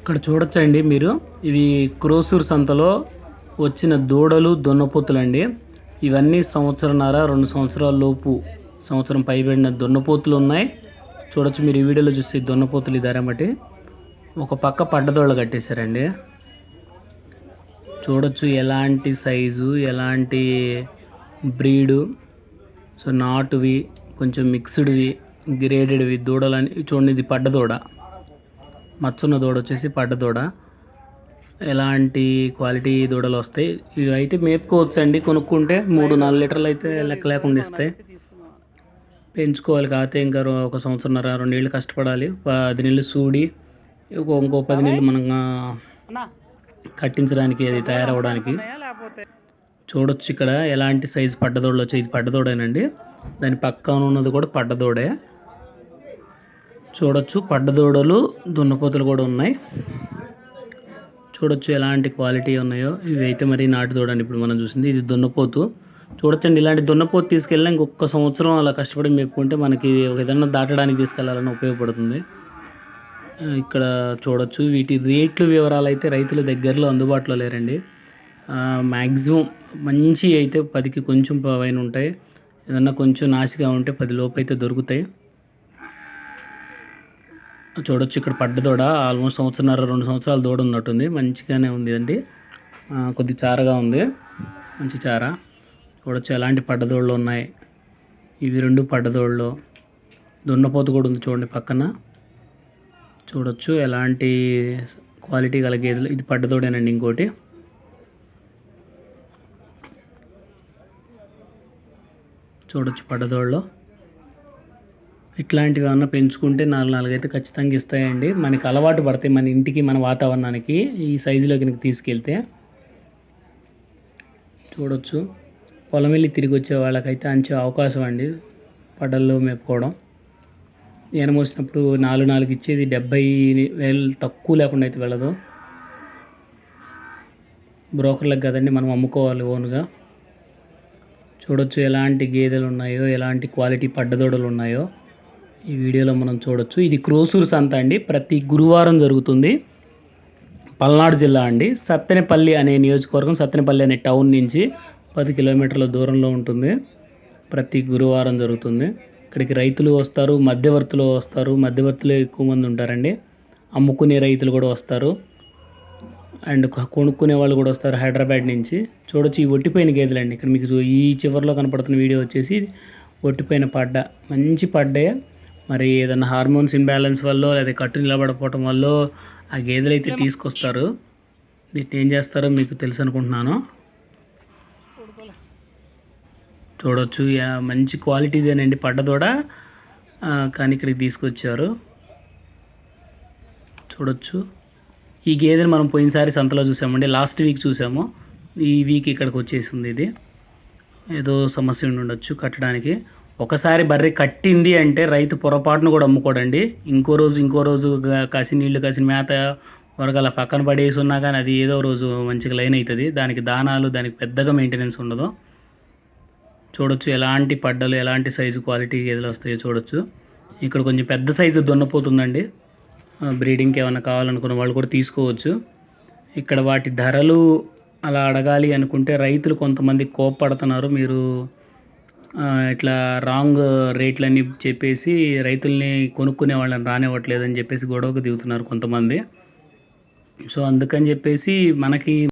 ఇక్కడ చూడొచ్చండి మీరు. ఇవి క్రోసూర్ సంతలో వచ్చిన దూడలు దున్నపోతులండి. ఇవన్నీ సంవత్సరంన్నర రెండు సంవత్సరాల లోపు సంవత్సరం పైబడిన దున్నపోతులు ఉన్నాయి. చూడొచ్చు మీరు ఈ వీడియోలో చూస్తే ఈ దున్నపోతులు బట్టి ఒక పక్క పడ్డదోళ్ళు కట్టేశారండి. చూడొచ్చు ఎలాంటి సైజు ఎలాంటి బ్రీడు. సో నాటువి కొంచెం మిక్స్డ్వి గ్రేడెడ్వి దూడలని చూడండి ఇది పడ్డదూడ. మచ్చున్న దూడ వచ్చేసి పడ్డ దూడ. ఎలాంటి క్వాలిటీ దూడలు వస్తాయి? ఇవి అయితే మేపుకోవచ్చు అండి కొనుక్కుంటే మూడు నాలుగు లీటర్లు అయితే లెక్క లేకుండా ఇస్తాయి. పెంచుకోవాలి. కాకపోతే ఇంకా ఒక సంవత్సరంన్నర రెండు నీళ్ళు కష్టపడాలి. పది నెలలు సూడి ఇంకో పది నెలలు మనం కట్టించడానికి అది తయారవడానికి చూడొచ్చు ఇక్కడ. ఎలాంటి సైజు పడ్డదోడలు వచ్చాయి? ఇది పడ్డదోడేనండి దాని పక్కన ఉన్నది కూడా పడ్డదోడే చూడొచ్చు. పడ్డదూడలు దున్నపోతులు కూడా ఉన్నాయి. చూడొచ్చు ఎలాంటి క్వాలిటీ ఉన్నాయో. ఇవి అయితే మరి నాటు దూడండి ఇప్పుడు మనం చూసింది. ఇది దున్నపోతు. చూడొచ్చండి. ఇలాంటి దున్నపోతు తీసుకెళ్ళినా ఇంకొక సంవత్సరం అలా కష్టపడి మేపుకుంటే మనకి ఒక దాటడానికి తీసుకెళ్ళాలని ఉపయోగపడుతుంది. ఇక్కడ చూడొచ్చు. వీటి రేట్లు వివరాలు అయితే రైతుల దగ్గరలో అందుబాటులో లేరండి. మ్యాక్సిమం మంచి అయితే పదికి కొంచెం పైన ఉంటాయి. ఏదన్నా కొంచెం నాసిగా ఉంటే పది లోపు అయితే దొరుకుతాయి. చూడొచ్చు. ఇక్కడ పడ్డ దూడ ఆల్మోస్ట్ సంవత్సరంన్నర రెండు సంవత్సరాల దూడ ఉన్నట్టుంది. మంచిగానే ఉంది అండి. కొద్ది చారగా ఉంది. మంచి చార. చూడొచ్చు ఎలాంటి పడ్డదోళ్ళు ఉన్నాయి. ఇవి రెండు పడ్డదోళ్ళు. దున్నపోతు కూడా ఉంది చూడండి పక్కన. చూడొచ్చు ఎలాంటి క్వాలిటీ గల గేదెలు ఇది పడ్డదోడేనండి ఇంకోటి. చూడొచ్చు పడ్డదోళ్ళు. ఇట్లాంటివి ఏమన్నా పెంచుకుంటే నాలుగు నాలుగు అయితే ఖచ్చితంగా ఇస్తాయండి. మనకి అలవాటు పడతాయి మన ఇంటికి మన వాతావరణానికి ఈ సైజులో కనుక తీసుకెళ్తే. చూడొచ్చు. పొలం వెళ్ళి తిరిగి వచ్చే వాళ్ళకైతే అంచే అవకాశం అండి పడల్లో మేపుకోవడం. ఈయన వచ్చినప్పుడు నాలుగు నాలుగు ఇచ్చేది డెబ్బై వేలు తక్కువ లేకుండా అయితే వెళ్ళదు. బ్రోకర్లకు కదండి మనం అమ్ముకోవాలి ఓన్గా. చూడొచ్చు ఎలాంటి గేదెలు ఉన్నాయో ఎలాంటి క్వాలిటీ పడ్డదోడలు ఉన్నాయో. ఈ వీడియోలో మనం చూడొచ్చు. ఇది క్రోసూరు సంత అండి. ప్రతి గురువారం జరుగుతుంది. పల్నాడు జిల్లా అండి. సత్తెనపల్లి అనే నియోజకవర్గం సత్తెనపల్లి అనే టౌన్ నుంచి పది కిలోమీటర్ల దూరంలో ఉంటుంది. ప్రతి గురువారం జరుగుతుంది. ఇక్కడికి రైతులు వస్తారు మధ్యవర్తులు వస్తారు. మధ్యవర్తులు ఎక్కువ మంది ఉంటారండి. అమ్ముకునే రైతులు కూడా వస్తారు. అండ్ కొనుక్కునే వాళ్ళు కూడా వస్తారు హైదరాబాద్ నుంచి. చూడొచ్చు ఈ ఒట్టిపోయిన గేదెలండి. ఇక్కడ మీకు ఈ చివరిలో కనపడుతున్న వీడియో వచ్చేసి ఒట్టిపోయిన పడ్డ మంచి పడ్డే మరి ఏదైనా హార్మోన్స్ ఇంబ్యాలెన్స్ వల్ల లేదా కట్టు నిలబడకపోవటం వల్ల ఆ గేదెలు అయితే తీసుకొస్తారు. వీటిని ఏం చేస్తారో మీకు తెలుసు అనుకుంటున్నాను. చూడొచ్చు. యా- మంచి క్వాలిటీదేనండి పడ్డదోడ. కానీ ఇక్కడికి తీసుకొచ్చారు. చూడొచ్చు. ఈ గేదెని మనం పోయినసారి సంతలో చూసామండి. లాస్ట్ వీక్ చూసాము. ఈ వీక్ ఇక్కడికి వచ్చేసింది ఇది. ఏదో సమస్య ఉండి ఉండొచ్చు కట్టడానికి. ఒకసారి బర్రె కట్టింది అంటే రైతు పొరపాటును కూడా అమ్ముకోడండి. ఇంకో రోజు ఇంకో రోజు కసి నీళ్ళు కసిన మేత వరగల పక్కన పడేసి ఉన్నా కానీ అది ఏదో రోజు మంచిగా లైన్ అవుతుంది దానికి దానాలు దానికి పెద్దగా మెయింటెనెన్స్ ఉండదు. చూడొచ్చు ఎలాంటి పడ్డలు ఎలాంటి సైజు క్వాలిటీ గేదెలు వస్తాయో చూడొచ్చు. ఇక్కడ కొంచెం పెద్ద సైజు దున్నపోతుందండి. బ్రీడింగ్కి ఏమైనా కావాలనుకున్న వాళ్ళు కూడా తీసుకోవచ్చు. ఇక్కడ వాటి ధరలు అలా అడగాలి అనుకుంటే రైతులు కొంతమంది కోప్పడుతున్నారు. మీరు ఇట్లా రాంగ్ రేట్లన్నీ చెప్పేసి రైతుల్ని కొనుక్కునే వాళ్ళని రానివ్వట్లేదని చెప్పేసి గొడవకు దిగుతున్నారు కొంతమంది. సో అందుకని చెప్పేసి మనకి